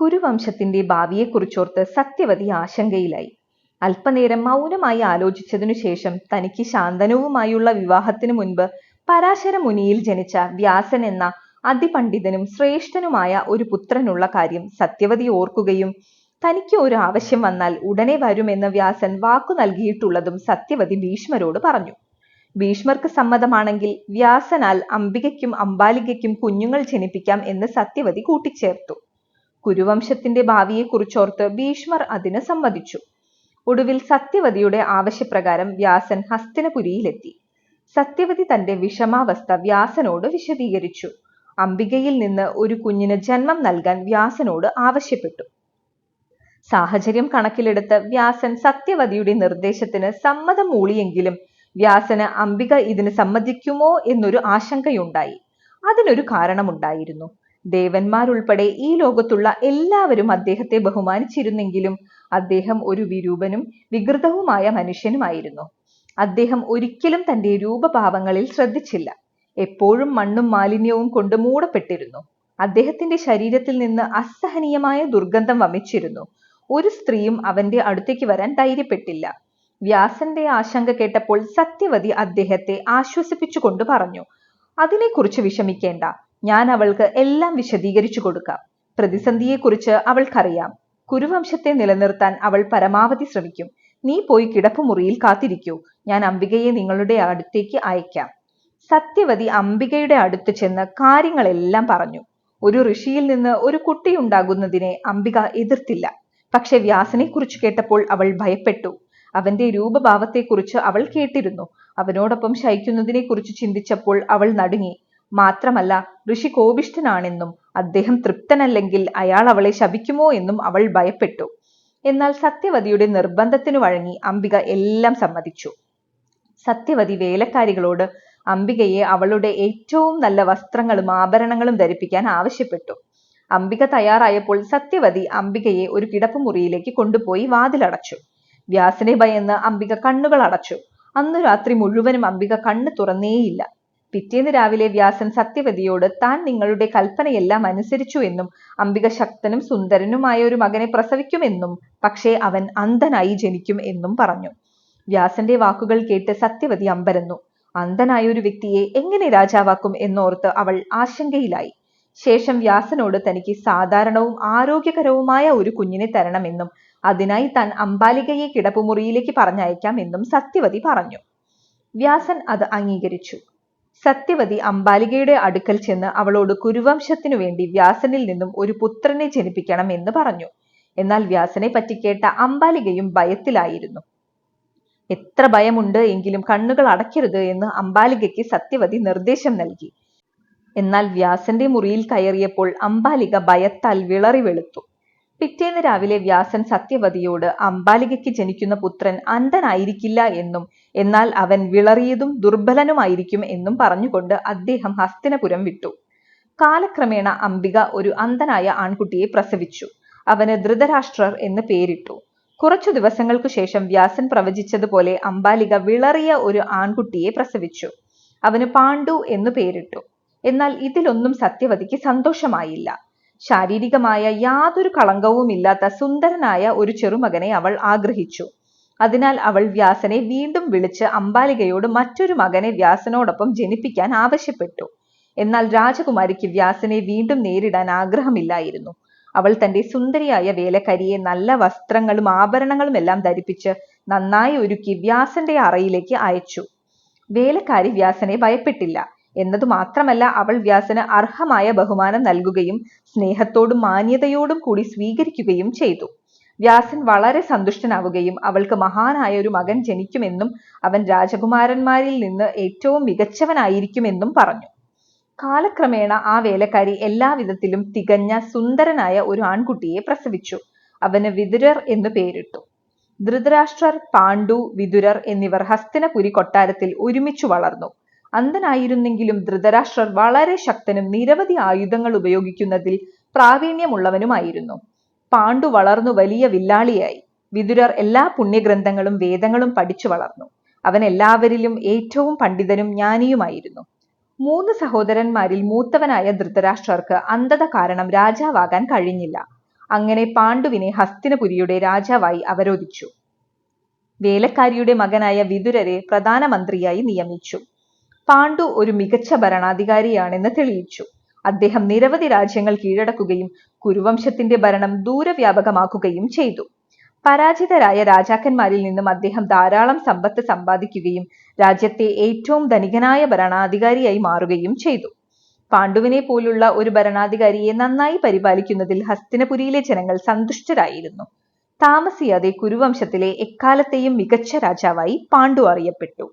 കുരുവംശത്തിന്റെ ഭാവിയെക്കുറിച്ചോർത്ത് സത്യവതി ആശങ്കയിലായി. അല്പനേരം മൗനമായി ആലോചിച്ചതിനു ശേഷം തനിക്ക് ശാന്തനവുമായുള്ള വിവാഹത്തിനു മുൻപ് പരാശര മുനിയിൽ ജനിച്ച വ്യാസൻ എന്ന അതിപണ്ഡിതനും ശ്രേഷ്ഠനുമായ ഒരു പുത്രനുള്ള കാര്യം സത്യവതി ഓർക്കുകയും തനിക്ക് ഒരു ആവശ്യം വന്നാൽ ഉടനെ വരുമെന്ന് വ്യാസൻ വാക്കു നൽകിയിട്ടുള്ളതും സത്യവതി ഭീഷ്മരോട് പറഞ്ഞു. ഭീഷ്മർക്ക് സമ്മതമാണെങ്കിൽ വ്യാസനാൽ അംബികയ്ക്കും അംബാലികയ്ക്കും കുഞ്ഞുങ്ങൾ ജനിപ്പിക്കാം എന്ന് സത്യവതി കൂട്ടിച്ചേർത്തു. കുരുവംശത്തിന്റെ ഭാവിയെക്കുറിച്ചോർത്ത് ഭീഷ്മർ അതിന് സമ്മതിച്ചു. ഒടുവിൽ സത്യവതിയുടെ ആവശ്യപ്രകാരം വ്യാസൻ ഹസ്തിനപുരിയിലെത്തി. സത്യവതി തന്റെ വിഷമാവസ്ഥ വ്യാസനോട് വിശദീകരിച്ചു. അംബികയിൽ നിന്ന് ഒരു കുഞ്ഞിന് ജന്മം നൽകാൻ വ്യാസനോട് ആവശ്യപ്പെട്ടു. സാഹചര്യം കണക്കിലെടുത്ത് വ്യാസൻ സത്യവതിയുടെ നിർദ്ദേശത്തിന് സമ്മതം മൂളിയെങ്കിലും വ്യാസന് അംബിക ഇതിന് സമ്മതിക്കുമോ എന്നൊരു ആശങ്കയുണ്ടായി. അതിനൊരു കാരണമുണ്ടായിരുന്നു. ദേവന്മാരുൾപ്പെടെ ഈ ലോകത്തുള്ള എല്ലാവരും അദ്ദേഹത്തെ ബഹുമാനിച്ചിരുന്നെങ്കിലും അദ്ദേഹം ഒരു വിരൂപനും വികൃതവുമായ മനുഷ്യനുമായിരുന്നു. അദ്ദേഹം ഒരിക്കലും തന്റെ രൂപഭാവങ്ങളിൽ ശ്രദ്ധിച്ചില്ല. എപ്പോഴും മണ്ണും മാലിന്യവും കൊണ്ട് മൂടപ്പെട്ടിരുന്നു. അദ്ദേഹത്തിന്റെ ശരീരത്തിൽ നിന്ന് അസഹനീയമായ ദുർഗന്ധം വമിച്ചിരുന്നു. ഒരു സ്ത്രീയും അവന്റെ അടുത്തേക്ക് വരാൻ ധൈര്യപ്പെട്ടില്ല. വ്യാസന്റെ ആശങ്ക കേട്ടപ്പോൾ സത്യവതി അദ്ദേഹത്തെ ആശ്വസിപ്പിച്ചുകൊണ്ട് പറഞ്ഞു അതിനെക്കുറിച്ച് വിഷമിക്കേണ്ട. ഞാൻ അവൾക്ക് എല്ലാം വിശദീകരിച്ചു കൊടുക്കാം. പ്രതിസന്ധിയെക്കുറിച്ച് അവൾക്കറിയാം. കുരുവംശത്തെ നിലനിർത്താൻ അവൾ പരമാവധി ശ്രമിക്കും. നീ പോയി കിടപ്പുമുറിയിൽ കാത്തിരിക്കൂ. ഞാൻ അംബികയെ നിങ്ങളുടെ അടുത്തേക്ക് അയക്കാം. സത്യവതി അംബികയുടെ അടുത്ത് ചെന്ന് കാര്യങ്ങളെല്ലാം പറഞ്ഞു. ഒരു ഋഷിയിൽ നിന്ന് ഒരു കുട്ടി ഉണ്ടാകുന്നതിനെ അംബിക എതിർത്തില്ല. പക്ഷെ വ്യാസനെ കുറിച്ച് കേട്ടപ്പോൾ അവൾ ഭയപ്പെട്ടു. അവന്റെ രൂപഭാവത്തെക്കുറിച്ച് അവൾ കേട്ടിരുന്നു. അവനോടൊപ്പം ശയിക്കുന്നതിനെക്കുറിച്ച് ചിന്തിച്ചപ്പോൾ അവൾ നടുങ്ങി. മാത്രമല്ല ഋഷി കോപിഷ്ഠനാണെന്നും അദ്ദേഹം തൃപ്തനല്ലെങ്കിൽ അയാൾ അവളെ ശപിക്കുമോ എന്നും അവൾ ഭയപ്പെട്ടു. എന്നാൽ സത്യവതിയുടെ നിർബന്ധത്തിനു വഴങ്ങി അംബിക എല്ലാം സമ്മതിച്ചു. സത്യവതി വേലക്കാരികളോട് അംബികയെ അവളുടെ ഏറ്റവും നല്ല വസ്ത്രങ്ങളും ആഭരണങ്ങളും ധരിപ്പിക്കാൻ ആവശ്യപ്പെട്ടു. അംബിക തയ്യാറായപ്പോൾ സത്യവതി അംബികയെ ഒരു കിടപ്പുമുറിയിലേക്ക് കൊണ്ടുപോയി വാതിലടച്ചു. വ്യാസനെ ഭയന്ന് അംബിക കണ്ണുകൾ അടച്ചു. അന്നു രാത്രി മുഴുവനും അംബിക കണ്ണ് തുറന്നേയില്ല. പിറ്റേന്ന് രാവിലെ വ്യാസൻ സത്യവതിയോട് താൻ നിങ്ങളുടെ കൽപ്പനയെല്ലാം അനുസരിച്ചു എന്നും അംബിക ശക്തനും സുന്ദരനുമായ ഒരു മകനെ പ്രസവിക്കുമെന്നും പക്ഷേ അവൻ അന്ധനായി ജനിക്കും എന്നും പറഞ്ഞു. വ്യാസന്റെ വാക്കുകൾ കേട്ട് സത്യവതി അമ്പരന്നു. അന്ധനായ ഒരു വ്യക്തിയെ എങ്ങനെ രാജാവാക്കും എന്നോർത്ത് അവൾ ആശങ്കയിലായി. ശേഷം വ്യാസനോട് തനിക്ക് സാധാരണവും ആരോഗ്യകരവുമായ ഒരു കുഞ്ഞിനെ തരണമെന്നും അതിനായി താൻ അമ്പാലികയെ കിടപ്പുമുറിയിലേക്ക് പറഞ്ഞയക്കാം എന്നും സത്യവതി പറഞ്ഞു. വ്യാസൻ അത് അംഗീകരിച്ചു. സത്യവതി അംബാലികയുടെ അടുക്കൽ ചെന്ന് അവളോട് കുരുവംശത്തിനു വേണ്ടി വ്യാസനിൽ നിന്നും ഒരു പുത്രനെ ജനിപ്പിക്കണം എന്ന് പറഞ്ഞു. എന്നാൽ വ്യാസനെ പറ്റി കേട്ട അംബാലികയും ഭയത്തിലായിരുന്നു. എത്ര ഭയമുണ്ട് എങ്കിലും കണ്ണുകൾ അടയ്ക്കരുത് എന്ന് അംബാലികയ്ക്ക് സത്യവതി നിർദ്ദേശം നൽകി. എന്നാൽ വ്യാസന്റെ മുറിയിൽ കയറിയപ്പോൾ അംബാലിക ഭയത്താൽ വിളറി വെളുത്തു പിറ്റേന്ന് രാവിലെ വ്യാസൻ സത്യവതിയോട് അംബാലികയ്ക്ക് ജനിക്കുന്ന പുത്രൻ അന്ധനായിരിക്കില്ല എന്നും എന്നാൽ അവൻ വിളറിയതും ദുർബലനുമായിരിക്കും എന്നും പറഞ്ഞുകൊണ്ട് അദ്ദേഹം ഹസ്തിനപുരം വിട്ടു. കാലക്രമേണ അംബിക ഒരു അന്ധനായ ആൺകുട്ടിയെ പ്രസവിച്ചു. അവന് ധൃതരാഷ്ട്രർ എന്ന് പേരിട്ടു. കുറച്ചു ദിവസങ്ങൾക്കു ശേഷം വ്യാസൻ പ്രവചിച്ചതുപോലെ അംബാലിക വിളറിയ ഒരു ആൺകുട്ടിയെ പ്രസവിച്ചു. അവന് പാണ്ഡു എന്നു പേരിട്ടു. എന്നാൽ ഇതിലൊന്നും സത്യവതിക്ക് സന്തോഷമായില്ല. ശാരീരികമായ യാതൊരു കളങ്കവുമില്ലാത്ത സുന്ദരനായ ഒരു ചെറുമകനെ അവൾ ആഗ്രഹിച്ചു. അതിനാൽ അവൾ വ്യാസനെ വീണ്ടും വിളിച്ച് അംബാലികയോട് മറ്റൊരു മകനെ വ്യാസനോടൊപ്പം ജനിപ്പിക്കാൻ ആവശ്യപ്പെട്ടു. എന്നാൽ രാജകുമാരിക്ക് വ്യാസനെ വീണ്ടും നേരിടാൻ ആഗ്രഹമില്ലായിരുന്നു. അവൾ തന്റെ സുന്ദരിയായ വേലക്കരിയെ നല്ല വസ്ത്രങ്ങളും ആഭരണങ്ങളും എല്ലാം ധരിപ്പിച്ച് നന്നായി ഒരുക്കി വ്യാസന്റെ അറയിലേക്ക് അയച്ചു. വേലക്കാരി വ്യാസനെ ഭയപ്പെട്ടില്ല. എന്നതു മാത്രമല്ല അവൾ വ്യാസന് അർഹമായ ബഹുമാനം നൽകുകയും സ്നേഹത്തോടും മാന്യതയോടും കൂടി സ്വീകരിക്കുകയും ചെയ്തു. വ്യാസൻ വളരെ സന്തുഷ്ടനാവുകയും അവൾക്ക് മഹാനായ ഒരു മകൻ ജനിക്കുമെന്നും അവൻ രാജകുമാരന്മാരിൽ നിന്ന് ഏറ്റവും മികച്ചവനായിരിക്കുമെന്നും പറഞ്ഞു. കാലക്രമേണ ആ വേലക്കാരി എല്ലാവിധത്തിലും തികഞ്ഞ സുന്ദരനായ ഒരു ആൺകുട്ടിയെ പ്രസവിച്ചു. അവന് വിതുരർ എന്ന് പേരിട്ടു. ധൃതരാഷ്ട്രർ പാണ്ഡു വിതുരർ എന്നിവർ ഹസ്തിനപുരി കൊട്ടാരത്തിൽ ഒരുമിച്ചു വളർന്നു. അന്ധനായിരുന്നെങ്കിലും ധൃതരാഷ്ട്രർ വളരെ ശക്തനും നിരവധി ആയുധങ്ങൾ ഉപയോഗിക്കുന്നതിൽ പ്രാവീണ്യമുള്ളവനുമായിരുന്നു. പാണ്ഡു വളർന്നു വലിയ വില്ലാളിയായി. വിതുരർ എല്ലാ പുണ്യഗ്രന്ഥങ്ങളും വേദങ്ങളും പഠിച്ചു വളർന്നു. അവൻ എല്ലാവരിലും ഏറ്റവും പണ്ഡിതനും ജ്ഞാനിയുമായിരുന്നു. മൂന്ന് സഹോദരന്മാരിൽ മൂത്തവനായ ധൃതരാഷ്ട്രർക്ക് അന്ധത കാരണം രാജാവാകാൻ കഴിഞ്ഞില്ല. അങ്ങനെ പാണ്ഡുവിനെ ഹസ്തിനപുരിയുടെ രാജാവായി അവരോധിച്ചു. വേലക്കാരിയുടെ മകനായ വിതുരരെ പ്രധാനമന്ത്രിയായി നിയമിച്ചു. പാണ്ഡു ഒരു മികച്ച ഭരണാധികാരിയാണെന്ന് തെളിയിച്ചു. അദ്ദേഹം നിരവധി രാജ്യങ്ങൾ കീഴടക്കുകയും കുരുവംശത്തിന്റെ ഭരണം ദൂരവ്യാപകമാക്കുകയും ചെയ്തു. പരാജിതരായ രാജാക്കന്മാരിൽ നിന്നും അദ്ദേഹം ധാരാളം സമ്പത്ത് സമ്പാദിക്കുകയും രാജ്യത്തെ ഏറ്റവും ധനികനായ ഭരണാധികാരിയായി മാറുകയും ചെയ്തു. പാണ്ഡുവിനെ പോലുള്ള ഒരു ഭരണാധികാരിയെ നന്നായി പരിപാലിക്കുന്നതിൽ ഹസ്തിനപുരിയിലെ ജനങ്ങൾ സന്തുഷ്ടരായിരുന്നു. താമസിയാതെ കുരുവംശത്തിലെ എക്കാലത്തെയും മികച്ച രാജാവായി പാണ്ഡു അറിയപ്പെട്ടു.